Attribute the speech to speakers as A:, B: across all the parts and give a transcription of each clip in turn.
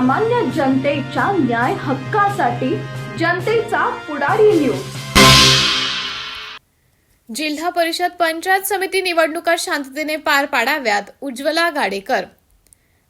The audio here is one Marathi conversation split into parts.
A: सामान्य जनतेच्या न्याय हक्कासाठी जनतेचा पुढारी न्यूज
B: जिल्हा परिषद पंचायत समिती निवडणुका शांततेने पार पाडाव्यात उज्ज्वला गाडेकर.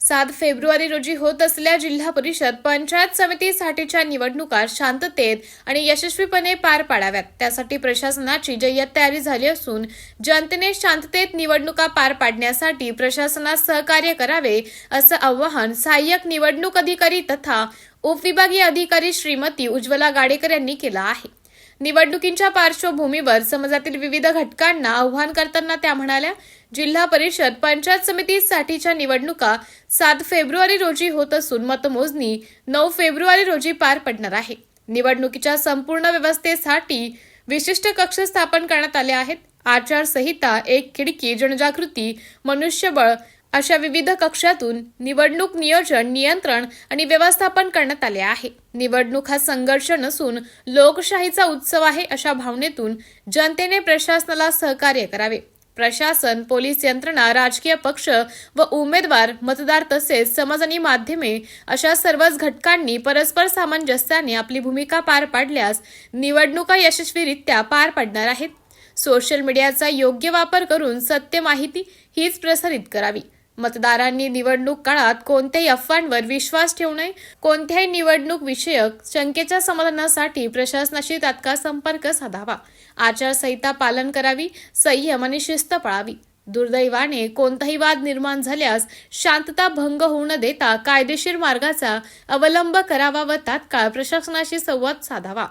B: सात फेब्रुवारी रोजी होत असलेल्या जिल्हा परिषद पंचायत समितीसाठीच्या निवडणुका शांततेत आणि यशस्वीपणे पार पाडाव्यात. त्यासाठी प्रशासनाची जय्यत तयारी झाली असून जनतेने शांततेत निवडणुका पार पाडण्यासाठी प्रशासनास सहकार्य करावे असं आवाहन सहाय्यक निवडणूक अधिकारी तथा उपविभागीय अधिकारी श्रीमती उज्ज्वला गाडेकर यांनी केलं आहे. निवडणुकींच्या पार्श्वभूमीवर समाजातील विविध घटकांना आव्हान करताना त्या म्हणाल्या जिल्हा परिषद पंचायत समितीसाठीच्या निवडणुका सात फेब्रुवारी रोजी होत असून मतमोजणी नऊ फेब्रुवारी रोजी पार पडणार आहे. निवडणुकीच्या संपूर्ण व्यवस्थेसाठी विशिष्ट कक्ष स्थापन करण्यात आले आहेत. आचारसंहिता एक खिडकी जनजागृती मनुष्यबळ अशा विविध कक्षातून निवडणूक नियोजन नियंत्रण आणि व्यवस्थापन करण्यात आले आहे. निवडणूक हा संघर्ष नसून लोकशाहीचा उत्सव आहे अशा भावनेतून जनतेने प्रशासनाला सहकार्य करावे. प्रशासन पोलीस यंत्रणा राजकीय पक्ष व उमेदवार मतदार तसेच समाज आणि माध्यमे अशा सर्वच घटकांनी परस्पर सामंजस्याने आपली भूमिका पार पाडल्यास निवडणुका यशस्वीरित्या पार पडणार आहेत. सोशल मीडियाचा योग्य वापर करून सत्य माहिती हीच प्रसारित करावी. मतदारांनी निवडणूक काळात कोणत्याही अफवांवर विश्वास ठेवू नये. कोणत्याही निवडणूक विषयक शंकेच्या समाधानासाठी प्रशासनाशी तात्काळ संपर्क साधावा. आचारसंहिता पालन करावी संयम आणि शिस्त पाळावी. दुर्दैवाने कोणताही वाद निर्माण झाल्यास शांतता भंग होऊ न देता कायदेशीर मार्गाचा अवलंब करावा व तात्काळ प्रशासनाशी संवाद साधावा.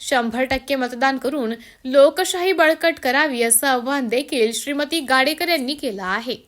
B: शंभर टक्के मतदान करून लोकशाही बळकट करावी असं आवाहन देखील श्रीमती गाडेकर यांनी केलं आहे.